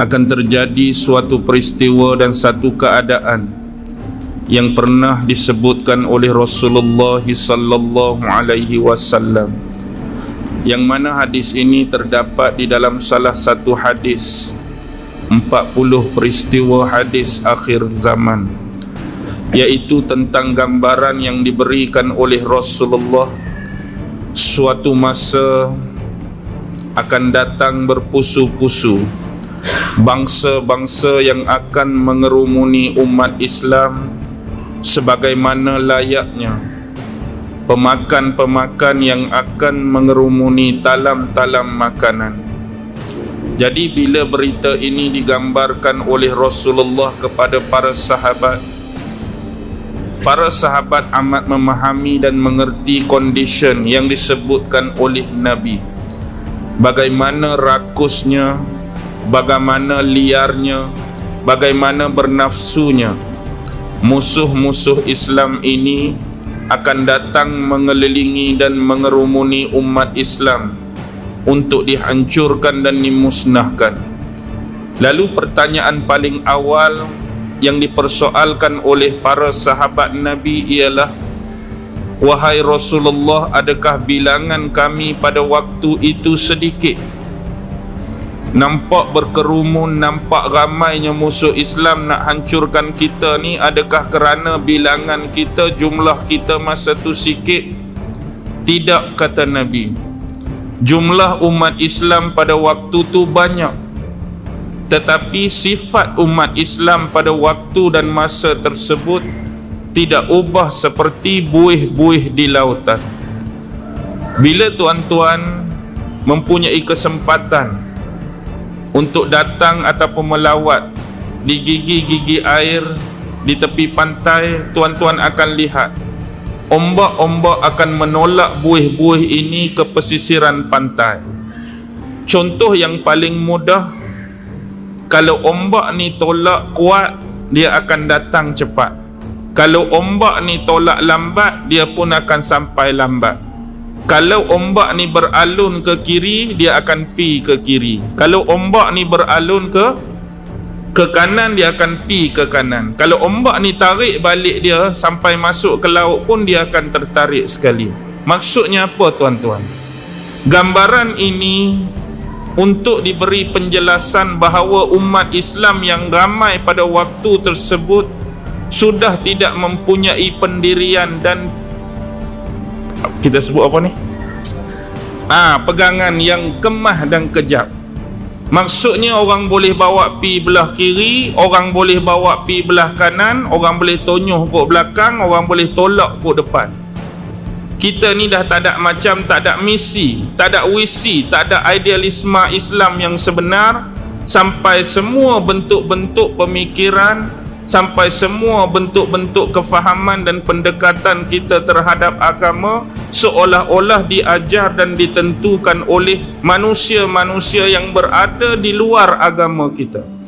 akan terjadi suatu peristiwa dan satu keadaan yang pernah disebutkan oleh Rasulullah sallallahu alaihi wasallam. Yang mana hadis ini terdapat di dalam salah satu hadis 40 peristiwa hadis akhir zaman yaitu tentang gambaran yang diberikan oleh Rasulullah. Suatu masa akan datang berpusu-pusu bangsa-bangsa yang akan mengerumuni umat Islam sebagaimana layaknya pemakan-pemakan yang akan mengerumuni talam-talam makanan. Jadi bila berita ini digambarkan oleh Rasulullah kepada para sahabat Para sahabat amat memahami dan mengerti condition yang disebutkan oleh Nabi Bagaimana rakusnya, bagaimana liarnya, bagaimana bernafsunya musuh-musuh Islam ini akan datang mengelilingi dan mengerumuni umat Islam untuk dihancurkan dan dimusnahkan. Lalu pertanyaan paling awal yang dipersoalkan oleh para sahabat Nabi ialah Wahai Rasulullah, adakah bilangan kami pada waktu itu sedikit? Nampak berkerumun, nampak ramainya musuh Islam nak hancurkan kita ni Adakah kerana bilangan kita, jumlah kita masa tu sikit? Tidak kata Nabi. Jumlah umat Islam pada waktu tu banyak. Tetapi sifat umat Islam pada waktu dan masa tersebut Tidak ubah seperti buih-buih di lautan. Bila tuan-tuan mempunyai kesempatan untuk datang ataupun melawat di gigi-gigi air di tepi pantai tuan-tuan akan lihat. Ombak-ombak akan menolak buih-buih ini ke pesisiran pantai. Contoh yang paling mudah kalau ombak ni tolak kuat dia akan datang cepat. Kalau ombak ni tolak lambat dia pun akan sampai lambat kalau ombak ni beralun ke kiri dia akan pi ke kiri. Kalau ombak ni beralun ke ke kanan dia akan pi ke kanan. Kalau ombak ni tarik balik dia sampai masuk ke laut pun dia akan tertarik sekali. Maksudnya apa tuan-tuan? Gambaran ini untuk diberi penjelasan bahawa umat Islam yang ramai pada waktu tersebut sudah tidak mempunyai pendirian dan kita sebut apa ni? Ah, pegangan yang kemah dan kejap. Maksudnya orang boleh bawa pi belah kiri, orang boleh bawa pi belah kanan, orang boleh tonyoh ke belakang, orang boleh tolak ke depan. Kita ni dah tak ada macam tak ada misi, tak ada visi, tak ada idealisme Islam yang sebenar sampai semua bentuk-bentuk pemikiran sampai semua bentuk-bentuk kefahaman dan pendekatan kita terhadap agama seolah-olah diajar dan ditentukan oleh manusia-manusia yang berada di luar agama kita.